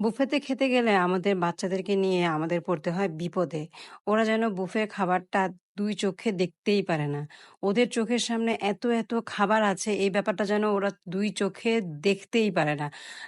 বুফেতে খেতে গেলে আমাদের বাচ্চাদেরকে নিয়ে আমাদের পড়তে হয় বিপদে। ওরা যেন বুফের খাবারটা ২ চোখে দেখতেই পারে না। ওদের চোখের সামনে এত, এত খাবার আছে এই ব্যাপারটা যেন ওরা দুই চোখে দেখতেই পারে না।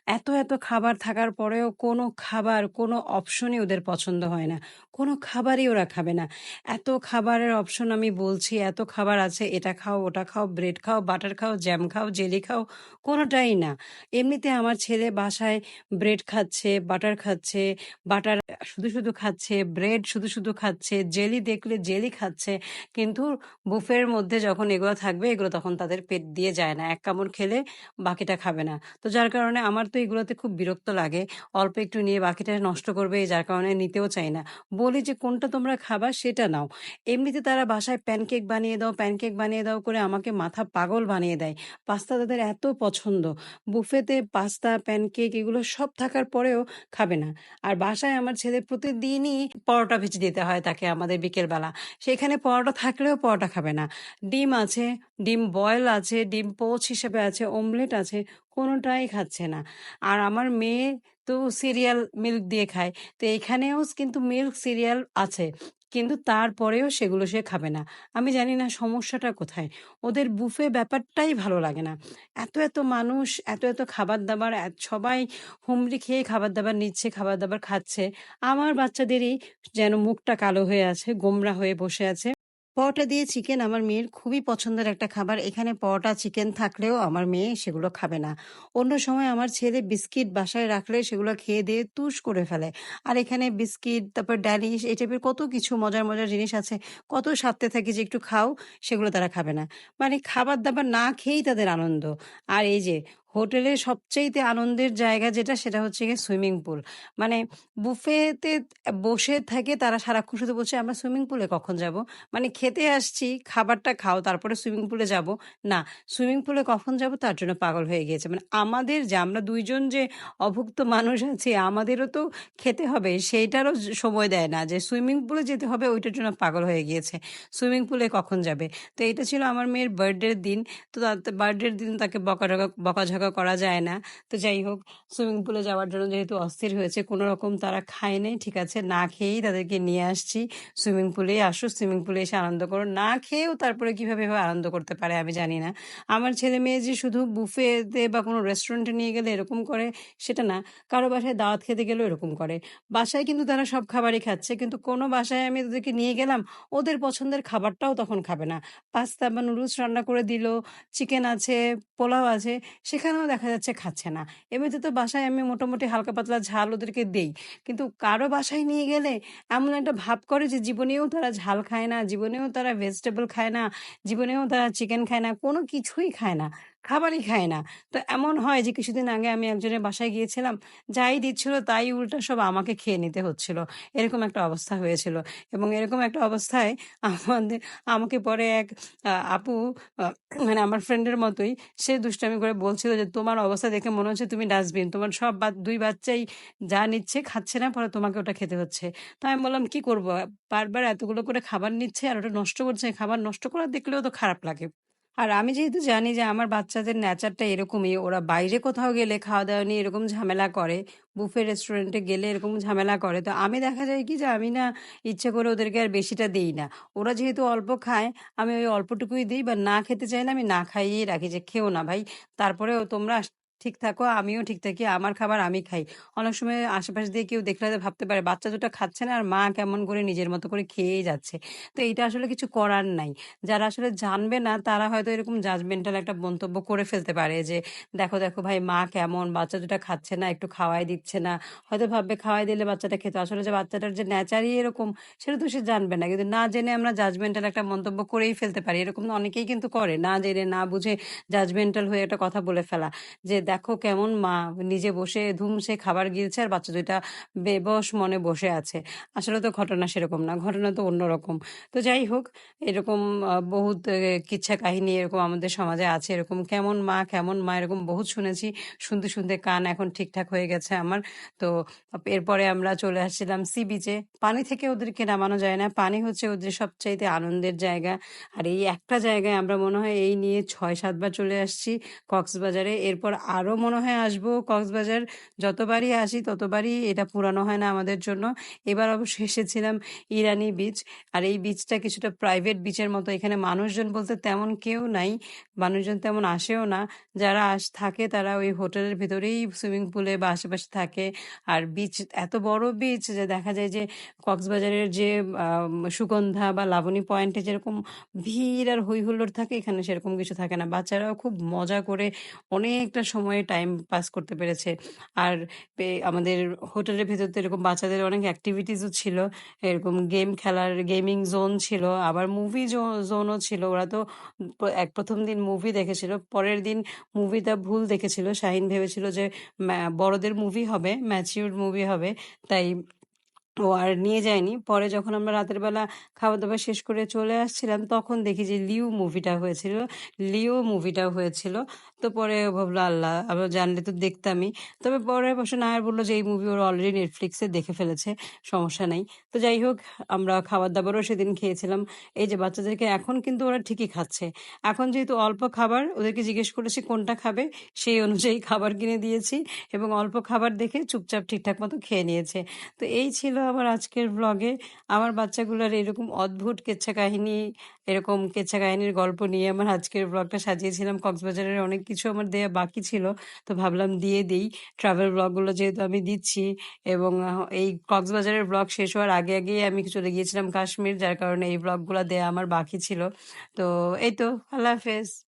এত, এত খাবার থাকার পরেও কোনো খাবার, কোনো অপশনই ওদের পছন্দ হয় না। কোনো খাবারই ওরা খাবে না। এত খাবারের অপশন আমি বলছি, এত খাবার আছে এটা খাও, ওটা খাও, ব্রেড খাও, বাটার খাও, জ্যাম খাও, জেলি খাও, কোনোটাই না। এমনিতে আমার ছেলে বাসায় ব্রেড খাচ্ছে, বাটার খাচ্ছে, বাটার শুধু, শুধু খাচ্ছে, ব্রেড শুধু, শুধু খাচ্ছে, জেলি দেখলে জেলি খাচ্ছে। কিন্তু বুফের মধ্যে যখন এগুলো থাকবে এগুলো তখন তাদের পেট দিয়ে যায় না। এক কামড় খেলে বাকিটা খাবে না। তো যার কারণে আমার তো এগুলোতে খুব বিরক্ত লাগে। অল্প একটু নিয়ে বাকিটা নষ্ট করবে যার কারণে নিতেও চাই না। বলি যে, "কোনটা তোমরা খাবা সেটা নাও।" এমনিতে তারা বাসায় প্যানকেক বানিয়ে দাও, প্যানকেক বানিয়ে দাও করে আমাকে মাথা পাগল বানিয়ে দেয়। পাস্তা তাদের এত পছন্দ। বুফেতে পাস্তা, প্যানকেক এগুলো সব থাকার পরেও খাবে না। আর বাসায় আমার ছেলে প্রতিদিনই পরোটা ভেজে দিতে হয় তাকে আমাদের বিকেলবেলা। সেখানে পরোটা থাকলেও পরোটা খাবে না। ডিম আছে, ডিম বয়েল আছে, ডিম পোচ হিসেবে আছে, অমলেট আছে, কোনোটাই খাচ্ছে না। আর আমার মেয়ে তো সিরিয়াল মিল্ক দিয়ে খায়। তো এখানেও কিন্তু মিল্ক সিরিয়াল আছে। কিন্তু তারপরেও সেগুলো সে খাবে না। আমি জানি না সমস্যাটা কোথায়? ওদের বুফে ব্যাপারটাই ভালো লাগে না। এত, এত মানুষ, এত, এত খাবার-দাবার এত সবাই হুমড়ি খেয়ে খাবার-দাবার নিচ্ছে, খাবার-দাবার খাচ্ছে। আমার বাচ্চাদেরই যেন মুখটা কালো হয়ে আছে, গোমরা হয়ে বসে আছে। পরোটা দিয়ে চিকেন আমার মেয়ের খুবই পছন্দের একটা খাবার। এখানে পরোটা, চিকেন থাকলেও আমার মেয়ে সেগুলো খাবে না। অন্য সময় আমার ছেলে বিস্কিট বাসায় রাখলে সেগুলো খেয়ে দিয়ে তুষ করে ফেলে। আর এখানে বিস্কিট, তারপর ড্যানিশ এই টাইপের কত কিছু মজার, মজার জিনিস আছে। কত সাধতে থাকি যে একটু খাও, সেগুলো তারা খাবে না। মানে খাবার-দাবার না খেয়েই তাদের আনন্দ। আর এই যে হোটেলের সবচাইতে আনন্দের জায়গা যেটা সেটা হচ্ছে গিয়ে সুইমিং পুল। মানে বুফেতে বসে থাকে তারা সারাক্ষণ শুধু বলছে, "আমরা সুইমিং পুলে কখন যাব?" মানে খেতে আসছি, খাবারটা খাও তারপরে সুইমিং পুলে যাব। না, সুইমিং পুলে কখন যাব তার জন্য পাগল হয়ে গিয়েছে। মানে আমাদের যে আমরা দুইজন যে অভুক্ত মানুষ আছি আমাদেরও তো খেতে হবে সেইটারও সময় দেয় না যে সুইমিং পুলে যেতে হবে ওইটার জন্য পাগল হয়ে গিয়েছে। সুইমিং পুলে কখন যাবে? তো এটা ছিল আমার মেয়ের বার্থডের দিন। তো তা বার্থডের দিন তাকে বকা বকাঝকা বকাঝকা করা যায় না। তো যাই হোক সুইমিং পুলে যাওয়ার জন্য যেহেতু অস্থির হয়েছে কোনো রকম তারা খায় নাই। ঠিক আছে, না খেয়েই তাদেরকে নিয়ে আসছি। সুইমিং পুলেই আসো, সুইমিং পুলে এসে আনন্দ করো। না খেয়েও তারপরে কীভাবে আনন্দ করতে পারে আমি জানি না। আমার ছেলে-মেয়ে যে শুধু বুফেতে বা কোনো রেস্টুরেন্টে নিয়ে গেলে এরকম করে সেটা না। কারও বাসায় দাওয়াত খেতে গেলেও এরকম করে। বাসায় কিন্তু তারা সব খাবারই খাচ্ছে। কিন্তু কোনো বাসায় আমি তাদেরকে নিয়ে গেলাম, ওদের পছন্দের খাবারটাও তখন খাবে না। পাস্তা বা নুডলস রান্না করে দিল, চিকেন আছে, পোলাও আছে, সেখানেও দেখা যাচ্ছে খাচ্ছে না। এমনিতে তো বাসায় আমি মোটামুটি হালকা পাতলা ঝাল ওদেরকে দেই। কিন্তু কারও বাসায় নিয়ে গেলে এমন একটা ভাব করে যে জীবনেও তারা ঝাল খায় না, জীবনেও তারা ভেজিটেবল খায় না, জীবনেও তারা চিকেন খায় না, কোনো কিছুই খায় না। খাবারই খায় না। তো এমন হয় যে কিছুদিন আগে আমি একজনের বাসায় গিয়েছিলাম, যাই দিচ্ছিল তাই উল্টা সব আমাকে খেয়ে নিতে হচ্ছিল। এরকম একটা অবস্থা হয়েছিল। এবং এরকম একটা অবস্থায় আমাদের আমাকে পরে এক আপু মানে আমার ফ্রেন্ডের মতোই সে দুষ্টামি করে বলছিল যে, "তোমার অবস্থা দেখে মনে হচ্ছে তুমি ডাস্টবিন। তোমার সব ২ বাচ্চাই যা নিচ্ছে খাচ্ছে না, পরে তোমাকে ওটা খেতে হচ্ছে।" তো আমি বললাম, "কি করব? বারবার এতগুলো করে খাবার নিচ্ছে আর ওটা নষ্ট করছে। খাবার নষ্ট করা দেখলেও তো খারাপ লাগে।" আর আমি যেহেতু জানি যে আমার বাচ্চাদের নেচারটা এরকমই, ওরা বাইরে কোথাও গেলে খাওয়া-দাওয়া নিয়ে এরকম ঝামেলা করে, বুফে রেস্টুরেন্টে গেলে এরকম ঝামেলা করে। তো আমি দেখা যায় কি যে আমি না ইচ্ছে করে ওদেরকে আর বেশিটা দিই না। ওরা যেহেতু অল্প খায়, আমি ওই অল্পটুকুই দিই বা না খেতে চাই না আমি না খাইয়েই রাখি যে, "খেও না ভাই। তারপরেও তোমরা ঠিক থাকো, আমিও ঠিক থাকি। আমার খাবার আমি খাই।" অনেক সময় আশেপাশ দিয়ে কেউ দেখলে ভাবতে পারে বাচ্চা দুটা খাচ্ছে না আর মা কেমন করে নিজের মতো করে খেয়েই যাচ্ছে। তো এটা আসলে কিছু করার নাই। যারা আসলে জানবে না তারা হয়তো এরকম জাজমেন্টাল একটা মন্তব্য করে ফেলতে পারে যে, "দেখো, দেখো ভাই মা কেমন, বাচ্চা দুটা খাচ্ছে না, একটু খাওয়াই দিচ্ছে না।" হয়তো ভাববে খাওয়াই দিলে বাচ্চাটা খেত। আসলে যে বাচ্চাটার যে নেচারই এরকম সেটা তো সে জানবে না। কিন্তু না জেনে আমরা জাজমেন্টাল একটা মন্তব্য করেই ফেলতে পারি। এরকম অনেকেই কিন্তু করে। না জেনে না বুঝে জাজমেন্টাল হয়ে একটা কথা বলে ফেলা। যে, "দেখো কেমন মা নিজে বসে ধুমসে খাবার গিলছে আর বাচ্চা দুইটা বেবস মনে বসে আছে।" আসলে তো ঘটনা সেরকম না। ঘটনা তো অন্যরকম। তো যাই হোক এরকম বহুত কিচ্ছা কাহিনী এরকম আমাদের সমাজে আছে। এরকম কেমন মা, কেমন মা এরকম বহুত শুনেছি। শুনতে, শুনতে কান এখন ঠিকঠাক হয়ে গেছে আমার। তো এরপরে আমরা চলে আসছিলাম সি বিচে। পানি থেকে ওদেরকে নামানো যায় না। পানি হচ্ছে ওদের সবচাইতে আনন্দের জায়গা। আর এই একটা জায়গায় আমরা মনে হয় এই নিয়ে ছয় সাতবার চলে আসছি কক্সবাজারে। এরপর আরও মনে হয় আসব। কক্সবাজার যতবারই আসি, ততবারই এটা পুরানো হয় না আমাদের জন্য। এবার অবশ্য এসেছিলাম ইরানি বিচ আর এই বিচটা কিছুটা প্রাইভেট বিচের মতো। এখানে মানুষজন বলতে তেমন কেউ নাই, মানুষজন তেমন আসেও না। যারা আস, থাকে তারা ওই হোটেলের ভিতরেই সুইমিং পুলে বা আশেপাশে থাকে। আর বিচ এত বড় বিচ যে দেখা যায় যে কক্সবাজারের যে সুগন্ধা বা লাবণী পয়েন্টে যেরকম ভিড় আর হই থাকে, এখানে সেরকম কিছু থাকে না। বাচ্চারাও খুব মজা করে অনেকটা সময় টাইম পাস করতে পেরেছে। আর আমাদের হোটেলের ভেতর তো এরকম বাচ্চাদের অনেক অ্যাক্টিভিটিসও ছিল। এরকম গেম খেলার গেমিং জোন ছিল, আবার মুভি জোনও ছিল। ওরা তো এক প্রথম দিন মুভি দেখেছিল, পরের দিন মুভিটা ভুল দেখেছিল। শাহিন ভেবেছিল যে বড়দের মুভি হবে ম্যাচিউর মুভি হবে। তাই ও আর নিয়ে যায়নি পরে যখন আমরা রাতের বেলা খাওয়া দাওয়া শেষ করে চলে আসছিলাম, তখন দেখি যে লিও মুভিটা হয়েছিল, লিও মুভিটা হয়েছিল। তো পরে ভাবলো, আল্লাহ, আমরা জানলে তো দেখতামই। তবে পরে অবশ্য নায়ার বলল যে, এই মুভি ওরা অলরেডি নেটফ্লিক্সে দেখে ফেলেছে, সমস্যা নাই। তো যাই হোক, আমরা খাবার দাবারও সেদিন খেয়েছিলাম। এই যে বাচ্চাদেরকে এখন কিন্তু ওরা ঠিকই খাচ্ছে। এখন যেহেতু অল্প খাবার, ওদেরকে জিজ্ঞেস করেছি কোনটা খাবে, সেই অনুযায়ী খাবার কিনে দিয়েছি এবং অল্প খাবার দেখে চুপচাপ ঠিকঠাক মতো খেয়ে নিয়েছে। তো এই ছিল আমার আজকের ব্লগে আমার বাচ্চাগুলোর এরকম অদ্ভুত কেচ্ছা কাহিনী এরকম কেচ্ছা কাহিনীর গল্প নিয়ে আমার আজকের ব্লগটা সাজিয়েছিলাম। কক্সবাজারের অনেক কিছু আমার দেয়া বাকি ছিল, তো ভাবলাম দিয়ে দিই। ট্রাভেল ব্লগগুলো যেহেতু আমি দিচ্ছি এবং এই কক্সবাজারের ব্লগ শেষ হওয়ার আগে আগেই আমি চলে গিয়েছিলাম কাশ্মীর, যার কারণে এই ব্লগগুলো দেয়া আমার বাকি ছিল। তো এই তো, আল্লাহ হাফেজ।